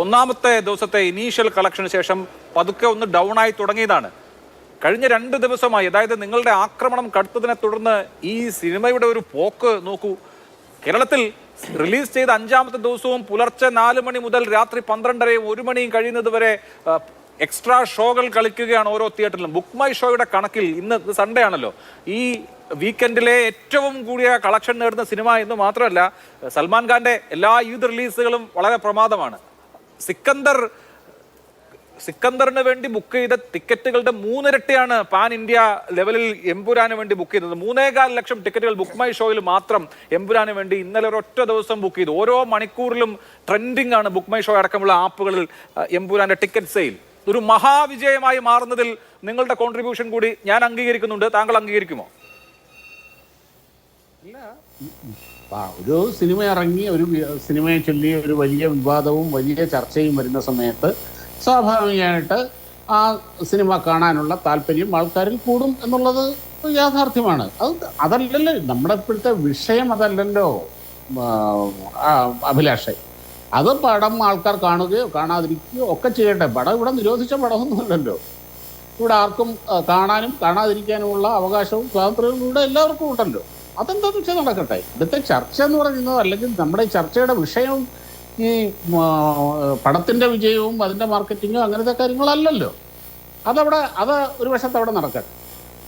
ഒന്നാമത്തെ ദിവസത്തെ ഇനീഷ്യൽ കളക്ഷന് ശേഷം പതുക്കെ ഒന്ന് ഡൗൺ ആയി തുടങ്ങിയതാണ്. കഴിഞ്ഞ രണ്ട് ദിവസമായി അതായത് നിങ്ങളുടെ ആക്രമണം കടുത്തതിനെ തുടർന്ന് ഈ സിനിമയുടെ ഒരു പോക്ക് നോക്കൂ. കേരളത്തിൽ റിലീസ് ചെയ്ത അഞ്ചാമത്തെ ദിവസവും പുലർച്ചെ നാല് മണി മുതൽ രാത്രി പന്ത്രണ്ടരയും ഒരു മണിയും കഴിയുന്നത് വരെ എക്സ്ട്രാ ഷോകൾ കളിക്കുകയാണ് ഓരോ തിയേറ്ററിലും ബുക്ക് മൈ ഷോയുടെ കണക്കിൽ ഇന്ന് സൺഡേ ആണല്ലോ. ഈ വീക്കെൻഡിലെ ഏറ്റവും കൂടിയ കളക്ഷൻ നേടുന്ന സിനിമ എന്ന് മാത്രമല്ല സൽമാൻ ഖാന്റെ എല്ലാ ഈദ് റിലീസുകളും വളരെ പ്രമാദമാണ്. സിക്കന്ദർ സിക്കന്ദറിന് വേണ്ടി ബുക്ക് ചെയ്ത ടിക്കറ്റുകളുടെ മൂന്നിരട്ടിയാണ് പാൻ ഇന്ത്യ ലെവലിൽ എംപുരാന് വേണ്ടി ബുക്ക് ചെയ്തത്. മൂന്നേകാൽ ലക്ഷം ടിക്കറ്റുകൾ ബുക്ക് മൈ ഷോയിൽ മാത്രം എംപുരാന് വേണ്ടി ഇന്നലെ ഒരൊറ്റ ദിവസം ബുക്ക് ചെയ്തു. ഓരോ മണിക്കൂറിലും ട്രെൻഡിംഗ് ആണ് ബുക്ക് മൈ ഷോ അടക്കമുള്ള ആപ്പുകളിൽ എംപുരാന്റെ ടിക്കറ്റ് സെയിൽ ഒരു മഹാവിജയമായി മാറുന്നതിൽ നിങ്ങളുടെ കോൺട്രിബ്യൂഷൻ കൂടി ഞാൻ അംഗീകരിക്കുന്നുണ്ട്. താങ്കൾ അംഗീകരിക്കുമോ? ആ, ഒരു സിനിമ ഇറങ്ങി ഒരു സിനിമയെ ചൊല്ലി ഒരു വലിയ വിവാദവും വലിയ ചർച്ചയും വരുന്ന സമയത്ത് സ്വാഭാവികമായിട്ട് ആ സിനിമ കാണാനുള്ള താല്പര്യം ആൾക്കാരിൽ കൂടും എന്നുള്ളത് യാഥാർത്ഥ്യമാണ്. അത് അതല്ലല്ലോ നമ്മുടെ ഇപ്പോഴത്തെ വിഷയം അതല്ലല്ലോ അഭിലാഷേ. അത് പടം ആൾക്കാർ കാണുകയോ കാണാതിരിക്കുകയോ ഒക്കെ ചെയ്യട്ടെ. പടം ഇവിടെ നിരോധിച്ച പടമൊന്നുമല്ലല്ലോ. ഇവിടെ ആർക്കും കാണാനും കാണാതിരിക്കാനുമുള്ള അവകാശവും സ്വാതന്ത്ര്യവും ഇവിടെ എല്ലാവർക്കും ഉണ്ടല്ലോ. അതെന്താന്ന് വെച്ചാൽ നടക്കട്ടെ? ഇവിടുത്തെ ചർച്ച എന്ന് പറയുന്നത് അല്ലെങ്കിൽ നമ്മുടെ ചർച്ചയുടെ വിഷയം ഈ പടത്തിന്റെ വിജയവും അതിന്റെ മാർക്കറ്റിങ്ങും അങ്ങനത്തെ കാര്യങ്ങളല്ലല്ലോ. അതവിടെ അത് ഒരു വശത്ത് അവിടെ നടക്കട്ടെ.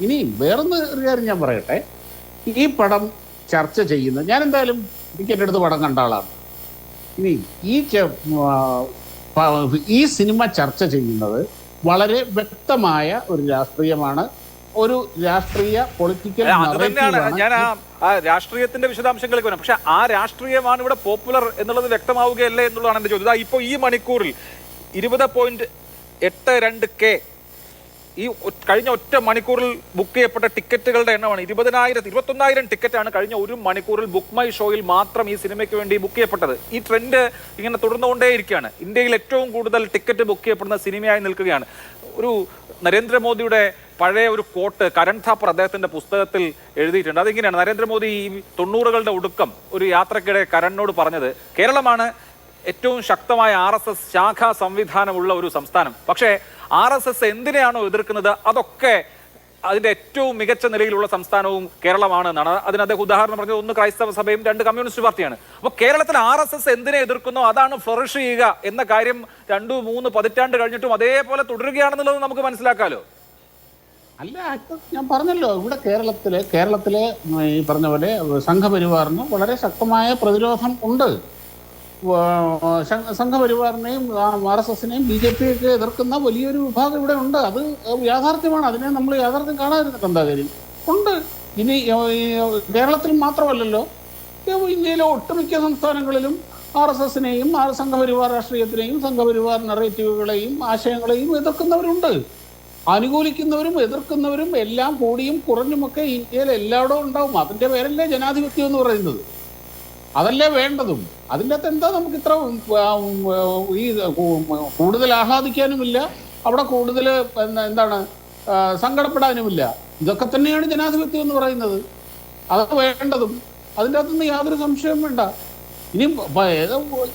ഇനി വേറൊന്ന് ഒരു കാര്യം ഞാൻ പറയട്ടെ. ഈ പടം ചർച്ച ചെയ്യുന്ന ഞാൻ എന്തായാലും ടിക്കറ്റ് എടുത്ത് പടം കണ്ട ആളാണ്. ഇനി ഈ ഈ സിനിമ ചർച്ച ചെയ്യുന്നത് വളരെ വ്യക്തമായ ഒരു രാഷ്ട്രീയമാണ് ഒരു രാഷ്ട്രീയ പൊളിറ്റിക്കൽ ഞാൻ ആ രാഷ്ട്രീയത്തിന്റെ വിശദാംശങ്ങളിലേക്ക് വരാം. പക്ഷെ ആ രാഷ്ട്രീയമാണ് ഇവിടെ പോപ്പുലർ എന്നുള്ളത് വ്യക്തമാവുകയല്ലേ എന്നുള്ളതാണ് എന്റെ ചോദ്യം. ഇപ്പൊ ഇപ്പോൾ ഈ മണിക്കൂറിൽ ഇരുപത് പോയിന്റ് എട്ട് രണ്ട് കെ ഈ കഴിഞ്ഞ ഒറ്റ മണിക്കൂറിൽ ബുക്ക് ചെയ്യപ്പെട്ട ടിക്കറ്റുകളുടെ എണ്ണമാണ് ഇരുപതിനായിരത്തി ഇരുപത്തൊന്നായിരം ടിക്കറ്റാണ് കഴിഞ്ഞ ഒരു മണിക്കൂറിൽ ബുക്ക് മൈ ഷോയിൽ മാത്രം ഈ സിനിമയ്ക്ക് വേണ്ടി ബുക്ക് ചെയ്യപ്പെട്ടത്. ഈ ട്രെൻഡ് ഇങ്ങനെ തുടർന്നുകൊണ്ടേയിരിക്കുകയാണ്. ഇന്ത്യയിൽ ഏറ്റവും കൂടുതൽ ടിക്കറ്റ് ബുക്ക് ചെയ്യപ്പെടുന്ന സിനിമയായി നിൽക്കുകയാണ്. ഒരു നരേന്ദ്രമോദിയുടെ പഴയ ഒരു കോട്ട് കരൺ താപ്പർ അദ്ദേഹത്തിന്റെ പുസ്തകത്തിൽ എഴുതിയിട്ടുണ്ട്. അതിങ്ങനെയാണ്? നരേന്ദ്രമോദി ഈ തൊണ്ണൂറുകളുടെ ഒടുക്കം ഒരു യാത്രക്കിടെ കരണിനോട് പറഞ്ഞത് കേരളമാണ് ഏറ്റവും ശക്തമായ ആർ എസ് എസ് ശാഖാ സംവിധാനമുള്ള ഒരു സംസ്ഥാനം. പക്ഷേ ആർ എസ് എസ് എന്തിനെയാണോ എതിർക്കുന്നത്? അതൊക്കെ അതിന്റെ ഏറ്റവും മികച്ച നിലയിലുള്ള സംസ്ഥാനവും കേരളമാണ് എന്നാണ് അതിന് അദ്ദേഹം ഉദാഹരണം പറഞ്ഞത് ഒന്ന് ക്രൈസ്തവ സഭയും രണ്ട് കമ്മ്യൂണിസ്റ്റ് പാർട്ടിയാണ്. അപ്പോൾ കേരളത്തിൽ ആർ എസ് എസ് എന്തിനെ എതിർക്കുന്നോ? അതാണ് ഫ്ലറിഷ് ചെയ്യുക എന്ന കാര്യം രണ്ടു മൂന്ന് പതിറ്റാണ്ട് കഴിഞ്ഞിട്ടും അതേപോലെ തുടരുകയാണെന്നുള്ളത് നമുക്ക് മനസ്സിലാക്കാലോ? അല്ല ഞാൻ പറഞ്ഞല്ലോ ഇവിടെ കേരളത്തിൽ കേരളത്തിലെ ഈ പറഞ്ഞ പോലെ സംഘപരിവാറിന് വളരെ ശക്തമായ പ്രതിരോധം ഉണ്ട്. സംഘപരിവാറിനെയും ആർ എസ് എസിനെയും ബി ജെ പിയൊക്കെ എതിർക്കുന്ന വലിയൊരു വിഭാഗം ഇവിടെ ഉണ്ട്. അത് യാഥാർത്ഥ്യമാണ്. അതിനെ നമ്മൾ യാഥാർത്ഥ്യം കാണാതിരുന്നിട്ട് എന്താ കാര്യം ഉണ്ട്. ഇനി കേരളത്തിൽ മാത്രമല്ലല്ലോ ഇന്ത്യയിലെ ഒട്ടുമിക്ക സംസ്ഥാനങ്ങളിലും ആർ എസ് എസിനെയും സംഘപരിവാർ രാഷ്ട്രീയത്തിനെയും സംഘപരിവാർ നെറേറ്റീവുകളെയും ആശയങ്ങളെയും എതിർക്കുന്നവരുണ്ട്. അനുകൂലിക്കുന്നവരും എതിർക്കുന്നവരും എല്ലാം കൂടിയും കുറഞ്ഞുമൊക്കെ ഇന്ത്യയിൽ എല്ലായിടവും ഉണ്ടാവും. അതിന്റെ പേരല്ലേ ജനാധിപത്യം എന്ന് പറയുന്നത്. അതല്ലേ വേണ്ടതും. അതിന്റെ അകത്ത് എന്താ നമുക്ക് ഇത്ര ഈ കൂടുതൽ ആഹ്ലാദിക്കാനുമില്ല. അവിടെ കൂടുതൽ എന്താണ് സങ്കടപ്പെടാനുമില്ല. ഇതൊക്കെ തന്നെയാണ് ജനാധിപത്യം എന്ന് പറയുന്നത്. അത് വേണ്ടതും. അതിന്റെ അകത്തുനിന്ന് യാതൊരു സംശയവും വേണ്ട. ഇനി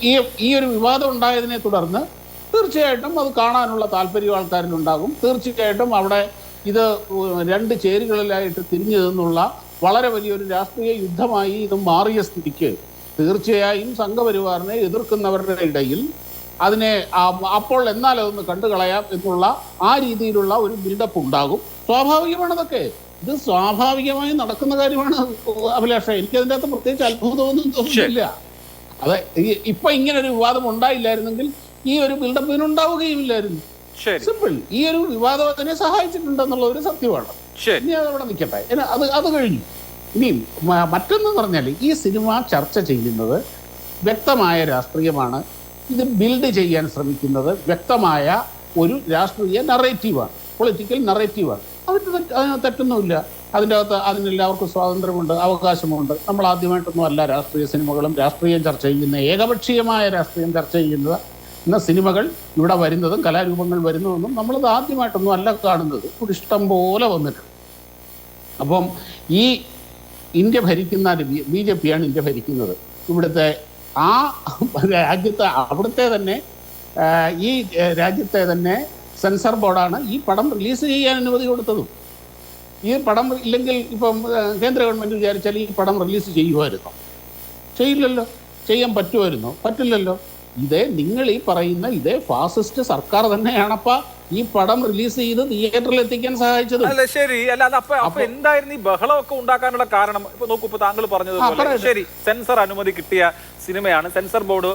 ഈ ഈ ഒരു വിവാദം ഉണ്ടായതിനെ തുടർന്ന് തീർച്ചയായിട്ടും അത് കാണാനുള്ള താല്പര്യം ആൾക്കാരിലുണ്ടാകും. തീർച്ചയായിട്ടും അവിടെ ഇത് രണ്ട് ചേരികളിലായിട്ട് തിരിഞ്ഞു നിന്നുള്ള വളരെ വലിയൊരു രാഷ്ട്രീയ യുദ്ധമായി ഇത് മാറിയ സ്ഥിതിക്ക് തീർച്ചയായും സംഘപരിവാറിനെ എതിർക്കുന്നവരുടെ ഇടയിൽ അതിനെ അപ്പോൾ എന്നാൽ അതൊന്ന് കണ്ടു കളയാം എന്നുള്ള ആ രീതിയിലുള്ള ഒരു ബിൽഡപ്പ് ഉണ്ടാകും. സ്വാഭാവികമാണതൊക്കെ ഇത് സ്വാഭാവികമായി നടക്കുന്ന കാര്യമാണ് അഭിലാഷ. എനിക്ക് അതിന്റെ അകത്ത് പ്രത്യേകിച്ച് അത്ഭുതമൊന്നും തോന്നുന്നില്ല അതെ ഇപ്പൊ ഇങ്ങനെ ഒരു വിവാദം ഉണ്ടായില്ലായിരുന്നെങ്കിൽ ഈ ഒരു ബിൽഡപ്പിന് ഇതിനുണ്ടാവുകയുമില്ലായിരുന്നു ശരി. സിമ്പിൾ ഈ ഒരു വിവാദം അതിനെ സഹായിച്ചിട്ടുണ്ടെന്നുള്ള ഒരു സത്യമാണ്. ഇനി അതവിടെ നിൽക്കട്ടെ. അത് അത് കഴിഞ്ഞു. ഇനി മറ്റൊന്ന് പറഞ്ഞാൽ ഈ സിനിമ ചർച്ച ചെയ്യുന്നത് വ്യക്തമായ രാഷ്ട്രീയമാണ്. ഇത് ബിൽഡ് ചെയ്യാൻ ശ്രമിക്കുന്നത് വ്യക്തമായ ഒരു രാഷ്ട്രീയ നറേറ്റീവാണ് പൊളിറ്റിക്കൽ നറേറ്റീവാണ് അവർ അതിനകത്ത് അതിന് തെറ്റൊന്നുമില്ല. അതിന്റെ അകത്ത് അതിനെല്ലാവർക്കും സ്വാതന്ത്ര്യമുണ്ട് അവകാശമുണ്ട്. നമ്മൾ ആദ്യമായിട്ടൊന്നും അല്ല രാഷ്ട്രീയ സിനിമകളും രാഷ്ട്രീയം ചർച്ച ചെയ്യുന്ന ഏകപക്ഷീയമായ രാഷ്ട്രീയം ചർച്ച ചെയ്യുന്നത് എന്ന സിനിമകൾ ഇവിടെ വരുന്നതും കലാരൂപങ്ങൾ വരുന്നതെന്നും നമ്മളത് ആദ്യമായിട്ടൊന്നും അല്ല കാണുന്നത്. ഒരു ഇഷ്ടം പോലെ വന്നിട്ടുണ്ട്. അപ്പം ഈ ഇന്ത്യ ഭരിക്കുന്ന ബി ജെ പിയാണ് ഇന്ത്യ ഭരിക്കുന്നത്. ഇവിടുത്തെ ആ രാജ്യത്തെ അവിടുത്തെ തന്നെ ഈ രാജ്യത്തെ തന്നെ സെൻസർ ബോർഡാണ് ഈ പടം റിലീസ് ചെയ്യാൻ അനുമതി കൊടുത്തതും. ഈ പടം ഇല്ലെങ്കിൽ ഇപ്പം കേന്ദ്ര ഗവൺമെന്റ് വിചാരിച്ചാൽ ഈ പടം റിലീസ് ചെയ്യുമായിരുന്നു. ചെയ്യില്ലല്ലോ. ചെയ്യാൻ പറ്റുമായിരുന്നോ. പറ്റില്ലല്ലോ. ഇതേ നിങ്ങൾ ഈ പറയുന്ന ഇതേ ഫാസിസ്റ്റ് സർക്കാർ തന്നെയാണപ്പ ഈ പടം റിലീസ് ചെയ്ത് തിയേറ്ററിൽ എത്തിക്കാൻ സഹായിച്ചത്. അല്ല ശരി. അല്ല അത് അപ്പൊ അപ്പൊ എന്തായിരുന്നു ഈ ബഹളമൊക്കെ ഉണ്ടാക്കാനുള്ള കാരണം? ഇപ്പൊ നോക്കൂ ഇപ്പൊ താങ്കൾ പറഞ്ഞത്. ശരി സെൻസർ അനുമതി കിട്ടിയ സിനിമയാണ്. സെൻസർ ബോർഡ്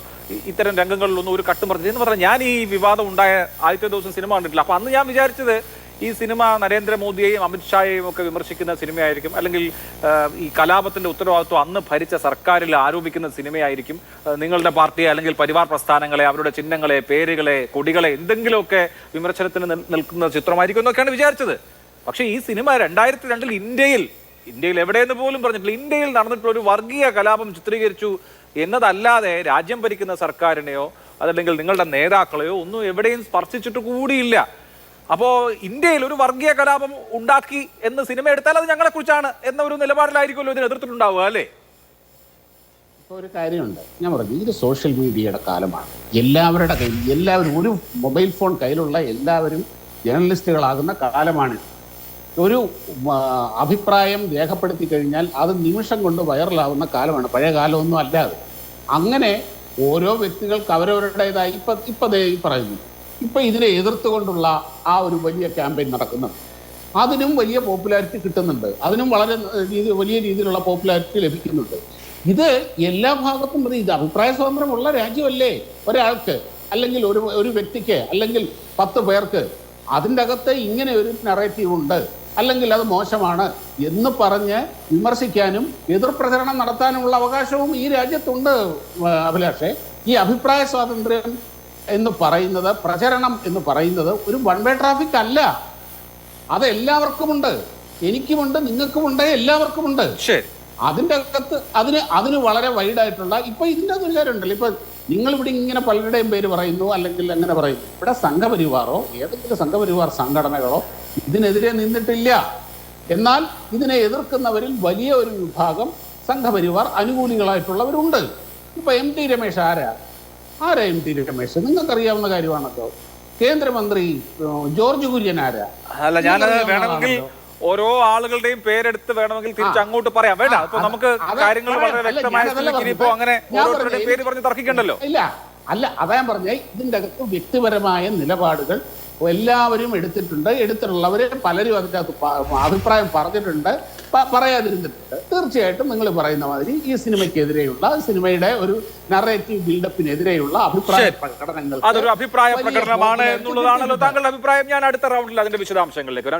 ഇത്തരം രംഗങ്ങളിലൊന്നും ഒരു കട്ടും പറഞ്ഞു എന്ന് പറഞ്ഞാൽ ഞാൻ ഈ വിവാദം ഉണ്ടായ ആദ്യത്തെ ദിവസം സിനിമ കണ്ടിട്ടില്ല. അപ്പൊ അന്ന് ഞാൻ വിചാരിച്ചത് ഈ സിനിമ നരേന്ദ്രമോദിയെയും അമിത്ഷായെയും ഒക്കെ വിമർശിക്കുന്ന സിനിമയായിരിക്കും. അല്ലെങ്കിൽ ഈ കലാപത്തിന്റെ ഉത്തരവാദിത്വം അന്ന് ഭരിച്ച സർക്കാരിൽ ആരോപിക്കുന്ന സിനിമയായിരിക്കും. നിങ്ങളുടെ പാർട്ടിയെ അല്ലെങ്കിൽ പരിവാർ പ്രസ്ഥാനങ്ങളെ അവരുടെ ചിഹ്നങ്ങളെ പേരുകളെ കൊടികളെ എന്തെങ്കിലുമൊക്കെ വിമർശനത്തിന് നിൽ- നിൽക്കുന്ന ചിത്രമായിരിക്കും എന്നൊക്കെയാണ് വിചാരിച്ചത്. പക്ഷേ ഈ സിനിമ രണ്ടായിരത്തി രണ്ടിൽ ഇന്ത്യയിൽ ഇന്ത്യയിൽ എവിടെയെന്ന് പോലും പറഞ്ഞിട്ടില്ല. ഇന്ത്യയിൽ നടന്നിട്ടുള്ള ഒരു വർഗീയ കലാപം ചിത്രീകരിച്ചു എന്നതല്ലാതെ രാജ്യം ഭരിക്കുന്ന സർക്കാരിനെയോ അതല്ലെങ്കിൽ നിങ്ങളുടെ നേതാക്കളെയോ ഒന്നും എവിടെയും സ്പർശിച്ചിട്ട് കൂടിയില്ല. അപ്പോ ഇന്ത്യയിൽ ഒരു വർഗീയ കലാപം ഉണ്ടാക്കി എന്ന് സിനിമ എടുത്താൽ അത് ഞങ്ങളെ കുറിച്ചാണ് എന്ന ഒരു നിലപാടിലായിരിക്കുമല്ലോ ഇതിന് എതിർത്തിട്ടുണ്ടാവുക അല്ലേ? ഒരു കാര്യമുണ്ട്. ഞാൻ പറഞ്ഞു ഇത് സോഷ്യൽ മീഡിയയുടെ കാലമാണ്. എല്ലാവരുടെ കയ്യിൽ എല്ലാവരും ഒരു മൊബൈൽ ഫോൺ കയ്യിലുള്ള എല്ലാവരും ജേർണലിസ്റ്റുകളാകുന്ന കാലമാണ് ഒരു അഭിപ്രായം രേഖപ്പെടുത്തി കഴിഞ്ഞാൽ അത് നിമിഷം കൊണ്ട് വൈറലാവുന്ന കാലമാണ്. പഴയ കാലമൊന്നും അല്ലാതെ അങ്ങനെ ഓരോ വ്യക്തികൾക്ക് അവരവരുടേതായി. ഇപ്പം ഇപ്പം ഈ പറയുന്നു. ഇപ്പൊ ഇതിനെ എതിർത്തുകൊണ്ടുള്ള ആ ഒരു വലിയ ക്യാമ്പയിൻ നടക്കുന്നുണ്ട്. അതിനും വലിയ പോപ്പുലാരിറ്റി കിട്ടുന്നുണ്ട്. അതിനും വളരെ രീതി വലിയ രീതിയിലുള്ള പോപ്പുലാരിറ്റി ലഭിക്കുന്നുണ്ട്. ഇത് എല്ലാ ഭാഗത്തും ഇത് അഭിപ്രായ സ്വാതന്ത്ര്യമുള്ള രാജ്യമല്ലേ ഒരാൾക്ക് അല്ലെങ്കിൽ ഒരു ഒരു വ്യക്തിക്ക് അല്ലെങ്കിൽ പത്ത് പേർക്ക്? അതിന്റെ അകത്ത് ഇങ്ങനെ ഒരു നറേറ്റീവ് ഉണ്ട്. അല്ലെങ്കിൽ അത് മോശമാണ് എന്ന് പറഞ്ഞ് വിമർശിക്കാനും എതിർപ്രചരണം നടത്താനുമുള്ള അവകാശവും ഈ രാജ്യത്തുണ്ട് അഭിലാഷേ. ഈ അഭിപ്രായ സ്വാതന്ത്ര്യം എന്ന് പറയുന്നത് പ്രചരണം എന്ന് പറയുന്നത് ഒരു വൺ വേ ട്രാഫിക് അല്ല. അത് എല്ലാവർക്കുമുണ്ട് എനിക്കുമുണ്ട് നിങ്ങൾക്കുമുണ്ട് എല്ലാവർക്കുമുണ്ട്. ശരി. അതിന്റെ അകത്ത് അതിന് അതിന് വളരെ വൈഡായിട്ടുള്ള ഇപ്പൊ ഇതിന്റെ അകത്ത് ഒരു കാര്യമുണ്ടല്ലോ. ഇപ്പൊ നിങ്ങൾ ഇവിടെ ഇങ്ങനെ പലരുടെയും പേര് പറയുന്നു അല്ലെങ്കിൽ അങ്ങനെ പറയും ഇവിടെ സംഘപരിവാറോ ഏതെങ്കിലും സംഘപരിവാർ സംഘടനകളോ ഇതിനെതിരെ നിന്നിട്ടില്ല. എന്നാൽ ഇതിനെ എതിർക്കുന്നവരിൽ വലിയ ഒരു വിഭാഗം സംഘപരിവാർ അനുകൂലികളായിട്ടുള്ളവരുണ്ട്. ഇപ്പൊ എം ടി രമേശ് ആരാ? ആരാ എം ടി രമേശ് നിങ്ങൾക്കറിയാവുന്ന കാര്യമാണല്ലോ. കേന്ദ്രമന്ത്രി ജോർജ് കുര്യൻ ആരാ? അല്ല ഞാനത് വേണമെങ്കിൽ ഓരോ ആളുകളുടെയും പേരെടുത്ത് വേണമെങ്കിൽ തിരിച്ച് അങ്ങോട്ട് പറയാം. വേണ്ട അപ്പൊ നമുക്ക് കാര്യങ്ങൾ വളരെ വ്യക്തമായ ഇനിയിപ്പോ അങ്ങനെ ഓരോരുത്തരുടെയും പേര് പറഞ്ഞ് തർക്കിക്കണ്ടല്ലോ. ഇല്ല അല്ല അതാ ഞാൻ പറഞ്ഞ ഇതിന്റെ അകത്ത് വ്യക്തിപരമായ നിലപാടുകൾ എല്ലാവരും എടുത്തിട്ടുണ്ട്. എടുത്തിട്ടുള്ളവരെ പലരും അതിന്റെ അഭിപ്രായം പറഞ്ഞിട്ടുണ്ട്. പറയാതിരുന്നിട്ടുണ്ട്. തീർച്ചയായിട്ടും നിങ്ങൾ പറയുന്ന മാതിരി ഈ സിനിമയ്ക്കെതിരെയുള്ള സിനിമയുടെ ഒരു നറേറ്റീവ് ബിൽഡപ്പിനെതിരെയുള്ള അഭിപ്രായ. പ്രകടനങ്ങൾ അതൊരു അഭിപ്രായ പ്രകടനമാണ് എന്നുള്ളതാണല്ലോ താങ്കളുടെ അഭിപ്രായം. ഞാൻ അടുത്ത റൗണ്ടിൽ അതിന്റെ വിശദാംശങ്ങളിലേക്ക് വരാം.